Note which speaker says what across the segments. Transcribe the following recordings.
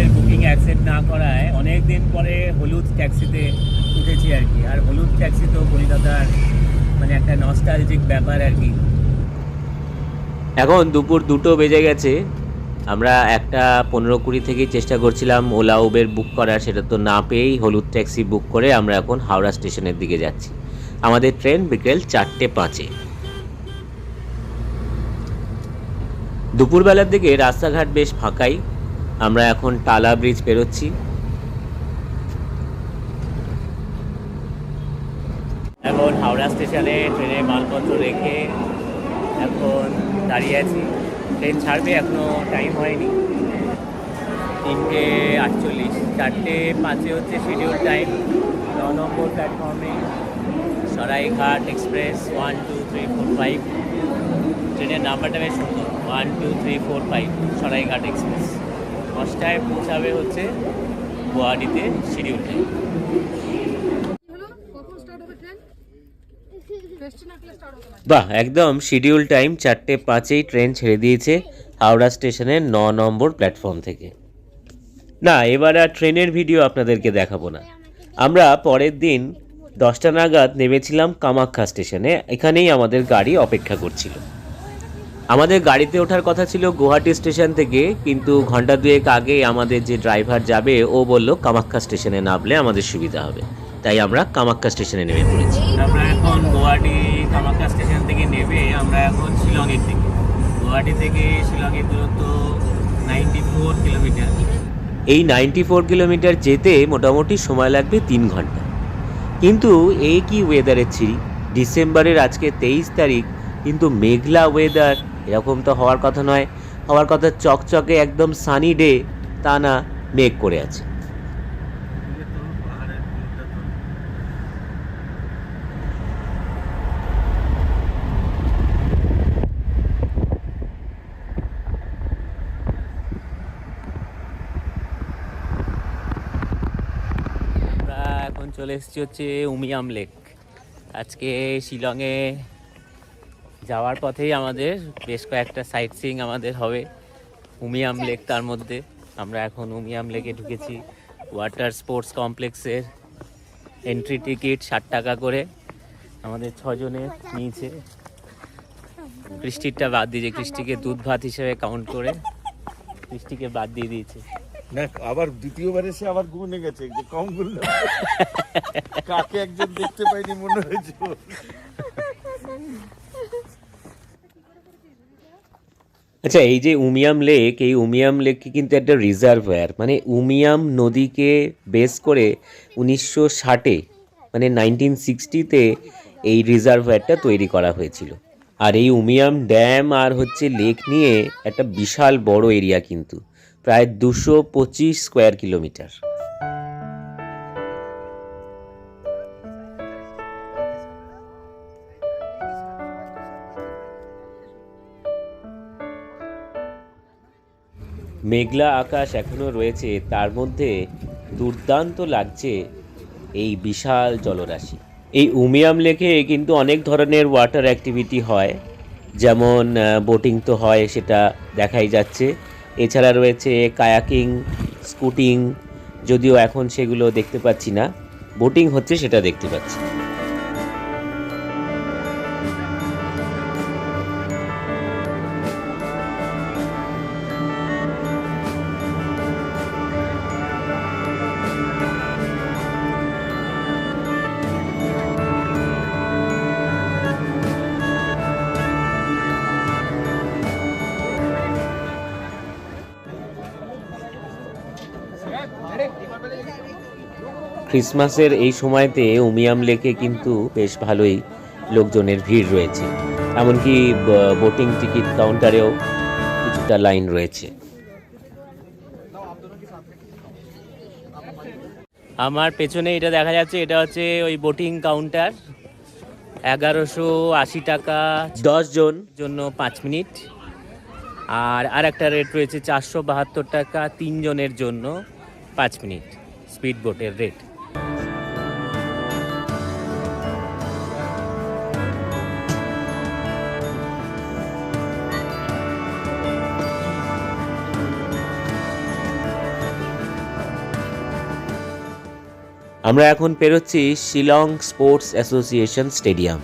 Speaker 1: আমাদের booking accept না করায় অনেক দিন পরে হলুদ ট্যাক্সিতে উঠেছি আর কি। আর হলুদ ট্যাক্সি তো কলকাতার মানে একটা নস্টালজিক ব্যাপার আর কি। এখন দুপুর দুটো বেজে গেছে। আমরা একটা পনেরো কুড়ি থেকেই চেষ্টা করছিলাম ওলা, উবের বুক করার, সেটা তো না পেয়েই হলুদ ট্যাক্সি বুক করে আমরা এখন হাওড়া স্টেশনের দিকে যাচ্ছি। আমাদের ট্রেন বিকেল চারটে পাঁচে। দুপুরবেলার দিকে রাস্তাঘাট বেশ ফাঁকাই। আমরা এখন টালা ব্রিজ পেরোচ্ছি। এখন হাওড়া স্টেশনে ট্রেনে মালপত্র রেখে এখন দাঁড়িয়ে আছি। ট্রেন ছাড়বে এখনও টাইম হয়নি। তিনটে আটচল্লিশ, চারটে পাঁচে হচ্ছে শিডিউল টাইম ন নম্বর প্ল্যাটফর্মে Saraighat express one two three four five ট্রেনের নাম্বারটা বেশ সুন্দর one two three four five Saraighat express দশটায় পৌঁছাবে হচ্ছে গুয়াহাটিতে শিডিউল বাহ, একদম শিডিউল টাইম চারটে পাঁচেই ট্রেন ছেড়ে দিয়েছে হাওড়া স্টেশনের ন নম্বর প্ল্যাটফর্ম থেকে। না, এবার আর ট্রেনের ভিডিও আপনাদেরকে দেখাবো না। আমরা পরের দিন দশটা নাগাদ নেমেছিলাম কামাখ্যা স্টেশনে, এখানেই আমাদের গাড়ি অপেক্ষা করছিল। আমাদের গাড়িতে ওঠার কথা ছিল গুয়াহাটি স্টেশন থেকে কিন্তু ঘণ্টা দুয়েক আগে আমাদের যে ড্রাইভার যাবে ও বলল কামাখ্যা স্টেশনে নামলে আমাদের সুবিধা হবে। তাই আমরা কামাখ্যা স্টেশনে নেমে পড়েছি। আমরা এখন গুয়াহাটি কামাখ্যা স্টেশন থেকে নেমে আমরা এখন শিলংয়ের দিকে। গুয়াহাটি থেকে শিলংয়ের দূরত্ব নাইনটি ফোর কিলোমিটার। এই নাইনটি ফোর কিলোমিটার যেতে মোটামুটি সময় লাগবে তিন ঘণ্টা। কিন্তু এই কি ওয়েদারের ছিরি? ডিসেম্বরের আজকে তেইশ তারিখ কিন্তু মেঘলা ওয়েদার এরকম তো হওয়ার কথা নয়। হওয়ার কথা চকচকে একদম সানি ডে তা না মেঘ করে আছে। চলে এসেছি হচ্ছে উমিয়াম লেক। আজকে শিলংয়ে যাওয়ার পথেই আমাদের বেশ কয়েকটা সাইট সিইং আমাদের হবে। উমিয়াম লেক তার মধ্যে। আমরা এখন উমিয়াম লেকে ঢুকেছি। ওয়াটার স্পোর্টস কমপ্লেক্সের এন্ট্রি টিকিট ষাট টাকা করে। আমাদের ছজনে নিয়েছে। বৃষ্টিরটা বাদ দিয়েছে বৃষ্টিকে দুধ ভাত হিসেবে কাউন্ট করে বৃষ্টিকে বাদ দিয়ে দিয়েছে।
Speaker 2: না আবার দ্বিতীয়বার এসে আবার গেছে। কম কাকে একজন দেখতে পাইনি মনে হয়েছে।
Speaker 1: আচ্ছা এই যে উমিয়াম লেক, এই উমিয়াম লেককে কিন্তু একটা রিজার্ভয়ার মানে উমিয়াম নদীকে বেস করে উনিশশো ষাটে মানে নাইনটিন সিক্সটিতে এই রিজার্ভয়ারটা তৈরি করা হয়েছিল। আর এই উমিয়াম ড্যাম আর হচ্ছে লেক নিয়ে একটা বিশাল বড় এরিয়া কিন্তু, প্রায় দুশো পঁচিশ স্কোয়ার কিলোমিটার। মেঘলা আকাশ এখনও রয়েছে, তার মধ্যে দুর্দান্ত লাগছে এই বিশাল জলরাশি। এই উমিয়াম লেকে কিন্তু অনেক ধরনের ওয়াটার অ্যাক্টিভিটি হয়, যেমন বোটিং তো হয়, সেটা দেখাই যাচ্ছে। এছাড়া রয়েছে কায়াকিং স্কুটিং যদিও এখন সেগুলো দেখতে পাচ্ছি না। বোটিং হচ্ছে, সেটা দেখতে পাচ্ছি। ক্রিসমাসের এই সময়তে উমিয়াম লেকে কিন্তু বেশ ভালোই লোকজনের ভিড় রয়েছে। এমনকি বোটিং টিকিট কাউন্টারেও কিছুটা লাইন রয়েছে। আমার পেছনে এটা দেখা যাচ্ছে এটা হচ্ছে ওই বোটিং কাউন্টার। এগারোশো আশি টাকা দশ জন। জন্য পাঁচ মিনিট। আর আর একটা রেট রয়েছে চারশো বাহাত্তর টাকা তিনজনের জন্য পাঁচ মিনিট স্পিড বোটের রেট। আমরা এখন পেরোচ্ছি শিলং স্পোর্টস অ্যাসোসিয়েশন স্টেডিয়াম।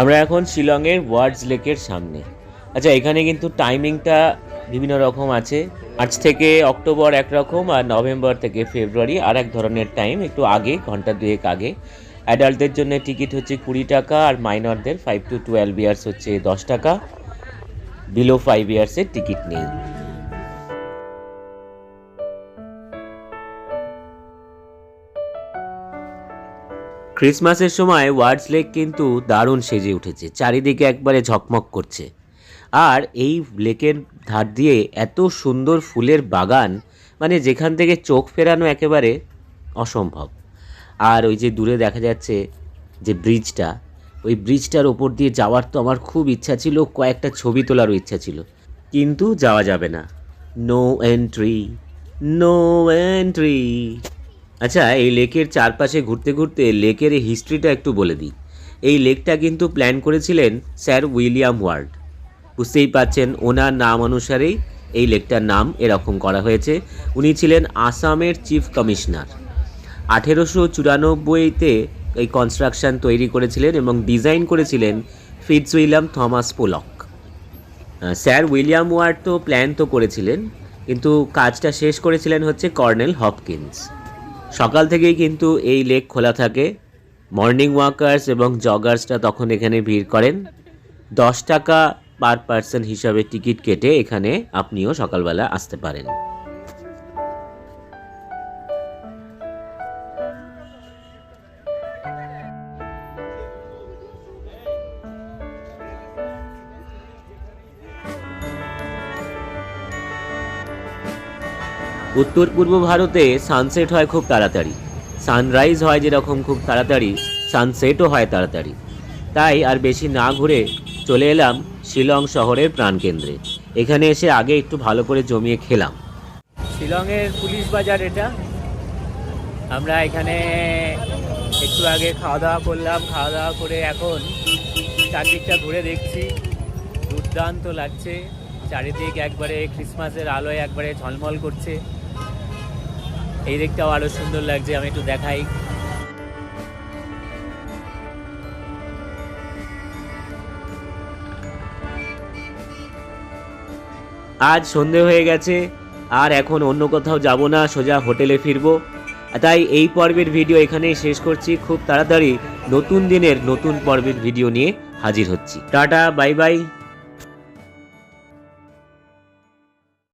Speaker 1: আমরা এখন শিলংয়ের ওয়ার্ডস লেকের সামনে। আচ্ছা এখানে কিন্তু টাইমিংটা বিভিন্ন রকম আছে। মার্চ থেকে অক্টোবর একরকম আর নভেম্বর থেকে ফেব্রুয়ারি আর এক ধরনের টাইম, একটু আগে, ঘণ্টা দুয়েক আগে। অ্যাডাল্টদের জন্য টিকিট হচ্ছে কুড়ি টাকা আর মাইনরদের ফাইভ টু টুয়েলভ ইয়ার্স হচ্ছে দশ টাকা। বিলো ফাইভ ইয়ার্সের টিকিট নেই। ক্রিসমাসের সময় ওয়ার্ডস লেক কিন্তু দারুণ সেজে উঠেছে, চারিদিকে একবারে ঝকমক করছে। আর এই লেকের ধার দিয়ে এত সুন্দর ফুলের বাগান মানে যেখান থেকে চোখ ফেরানো একেবারে অসম্ভব। আর ওই যে দূরে দেখা যাচ্ছে যে ব্রিজটা ওই ব্রিজটার ওপর দিয়ে যাওয়ার তো আমার খুব ইচ্ছা ছিল, কয়েকটা ছবি তোলারও ইচ্ছা ছিল। কিন্তু যাওয়া যাবে না। নো এন্ট্রি নো এন্ট্রি আচ্ছা এই লেকের চারপাশে ঘুরতে ঘুরতে লেকের এই হিস্ট্রিটা একটু বলে দিই। এই লেকটা কিন্তু প্ল্যান করেছিলেন স্যার উইলিয়াম ওয়ার্ড। বুঝতেই পাচ্ছেন ওনার নাম অনুসারেই এই লেকটার নাম এরকম করা হয়েছে। উনি ছিলেন আসামের চিফ কমিশনার আঠেরোশো চুরানব্বইতে এই কনস্ট্রাকশন তৈরি করেছিলেন এবং ডিজাইন করেছিলেন Fitz William Thomas Pollock sir William Ward তো প্ল্যান তো করেছিলেন, কিন্তু কাজটা শেষ করেছিলেন হচ্ছে কর্নেল হপকিন্স সকাল থেকেই কিন্তু এই লেক খোলা থাকে। মর্নিং ওয়াকার্স এবং জগার্সরা তখন এখানে ভিড় করেন। দশ টাকা পার পার্সন হিসাবে টিকিট কেটে এখানে আপনিও সকালবেলা আসতে পারেন। উত্তর পূর্ব ভারতে সানসেট হয় খুব তাড়াতাড়ি। সানরাইজ হয় যেরকম খুব তাড়াতাড়ি সানসেটও হয় তাড়াতাড়ি। তাই আর বেশি না ঘুরে চলে এলাম শিলং শহরের প্রাণকেন্দ্রে। এখানে এসে আগে একটু ভালো করে জমিয়ে খেলাম। শিলংয়ের পুলিশ বাজার এটা। আমরা এখানে একটু আগে খাওয়া দাওয়া করলাম। খাওয়া দাওয়া করে এখন চারদিকটা ঘুরে দেখছি। দুর্দান্ত লাগছে। চারিদিক একবারে ক্রিসমাসের আলোয় একবারে ঝলমল করছে। এই দিকটাও আরও সুন্দর লাগছে, আমি একটু দেখাই। আজ সন্ধে হয়ে গেছে, আর এখন অন্য কোথাও যাব না, সোজা হোটেলে ফিরবো। তাই এই পর্বের ভিডিও এখানেই শেষ করছি, খুব তাড়াতাড়ি নতুন দিনের নতুন পর্বের ভিডিও নিয়ে হাজির হচ্ছি। Tata, bye bye.